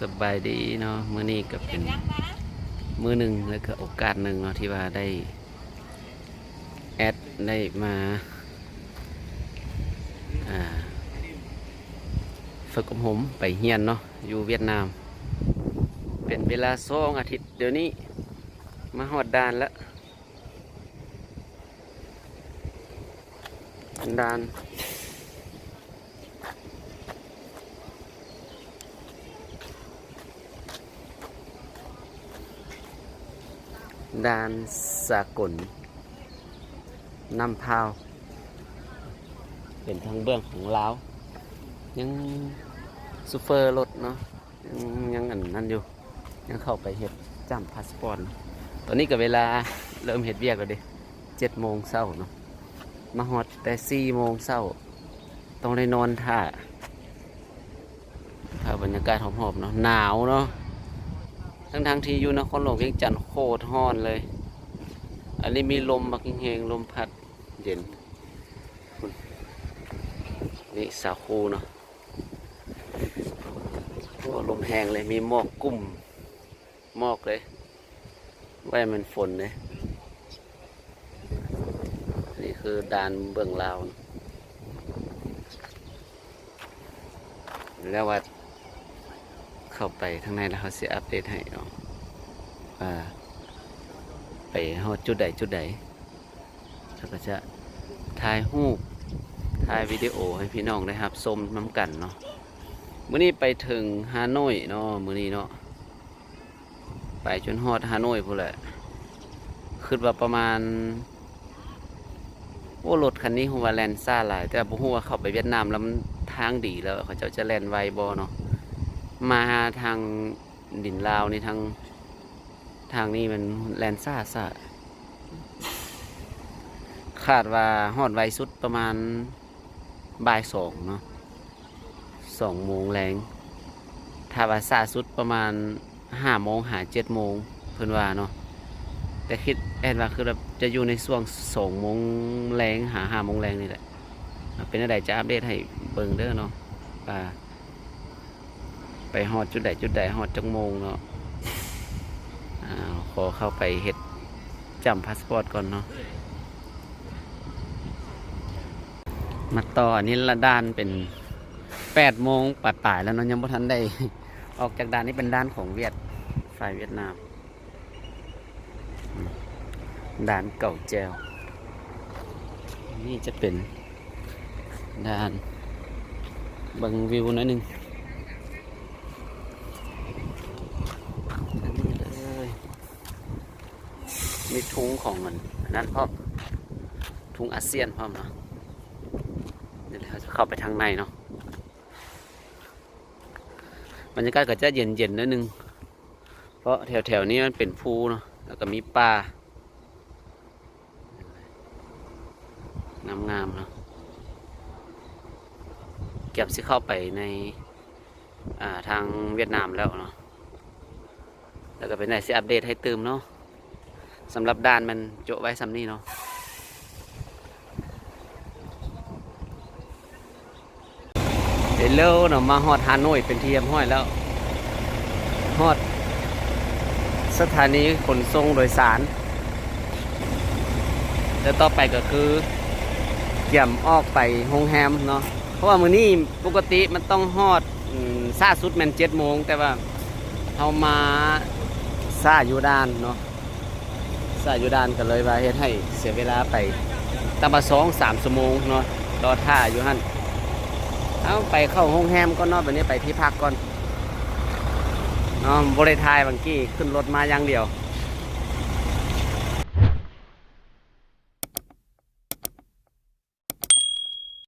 สบายดีเนาะมื้อนี้ก็เป็นมื้อหนึ่งแล้วก็โอกาสหนึ่งเนาะที่ว่าได้แอดได้มาฝึกกับผมไปเฮียนเนาะอยู่เวียดนาม เป็นเวลาสองอาทิตย์เดี๋ยวนี้มาหอดดานแล้วดาน ดานสากลนำพาว เป็นทางเบื้องของลาว ยังซูเฟอร์รถเนาะยังยังอันนั้นอยู่ ยังเข้าไปเฮ็ดจำพาสปอร์ตตอนนี้กับเวลาเริ่มเฮ็ดเวียกแล้วเดิเจ็ดโมงเช้าเนาะมาฮอดแต่สี่โมงเช้าต้องได้นอนท่าถ้าบรรยากาศหอมๆเนาะหนาวเนาะ ทั้งทางที่อยู่นครหลวงเวียงจันทร์โคตรฮ้อนเลย อันนี้มีลมบักเฮงลมพัดเย็น นี่สาคูเนาะลมแหงเลยมีหมอกกุ้มหมอกเลยไว้มันฝนเลยนี่คือด่านเบื้องลาวเนาะแล้วว่า เข้าไปทางในแล้วเขาจะอัปเดตให้เนาะว่าไปฮอดจุดใดจุดใดแล้วก็จะถ่ายรูปถ่ายวิดีโอให้พี่น้องได้ครับชมน้ำกันเนาะมื้อนี้ไปถึงฮานอยเนาะมื้อนี้เนาะไปจนฮอดฮานอยพู้นแหละคิดว่าประมาณโอ้รถคันนี้ผมว่าแลนซ่าหลาย แต่บ่ฮู้ว่าเข้าไปเวียดนามแล้วมันทางดีแล้วเขาเจ้าจะแลนไวบ่เนาะ มาทางดินลาวนี่ทางทางนี้มันแลนซ่าซะคาดว่าฮอดไวสุดประมาณบ่ายสองเนาะสองโมงแรงถ้าว่าซาสุดประมาณห้าโมงหาเจ็ดโมงเพิ่นว่าเนาะแต่คิดแอดว่าคือแบบจะอยู่ในช่วงสองโมงแรงหาห้าโมงแรงนี่แหละ เป็นอะไรจะอัปเดตให้เบิ่งเด้อเนาะว่า ไปฮอดจุดใดจุดใดฮอดจังโมงเนาะอ้าวขอเข้าไปเฮ็ดจำพาสปอร์ตก่อนเนาะมาต่ออันนี้ละด้านเป็นแปดโมงปัดป่ายๆแล้วเนาะยังบ่ทันได้ออกจากด้านนี้เป็นด้านของเวียดฝ่ายเวียดนามด้านเก่าแจวนี่จะเป็นด้านบังวิวนิดนึง อันนี้เลย มีทุงของมันอันนั้นพร้อมทุงอาเซียนพร้อมเนาะเดี๋ยวเราจะเข้าไปทางในเนาะบรรยากาศก็จะเย็นๆนิดนึง เพราะแถวๆนี้มันเป็นภูเนาะแล้วก็มีป่างามๆเนาะเก็บสิเข้าไปในาทางเวียดนามแล้วเนาะแล้วก็เป็นไหนสิอัปเดตให้เติมเนาะ สำหรับด้านมันโจไว้สำนี้เนาะเดี๋ยวเร็วเนาะมาฮอดฮานอยเป็นเรียบร้อยแล้วฮอด สถานีขนส่งโดยสาร แล้วต่อไปก็คือเกี่ยมออกไปโรงแรมเนาะเพราะว่ามื้อนี้ปกติมันต้องฮอดอืมซาสุดแมนเจ็ดโมงแต่ว่าเอามาซาอยู่ด้านเนาะ ซาอยู่ด้านกันเลยว่าเฮ็ดให้เสียเวลาไปตั้งมาสองสามชั่วโมงเนาะรอท่าอยู่หั่นเอาไปเข้าห้องแฮมก็เนาะแบบนี้ไปที่พักก่อนเนาะบริทายบางกี้ขึ้นรถมาอย่างเดียว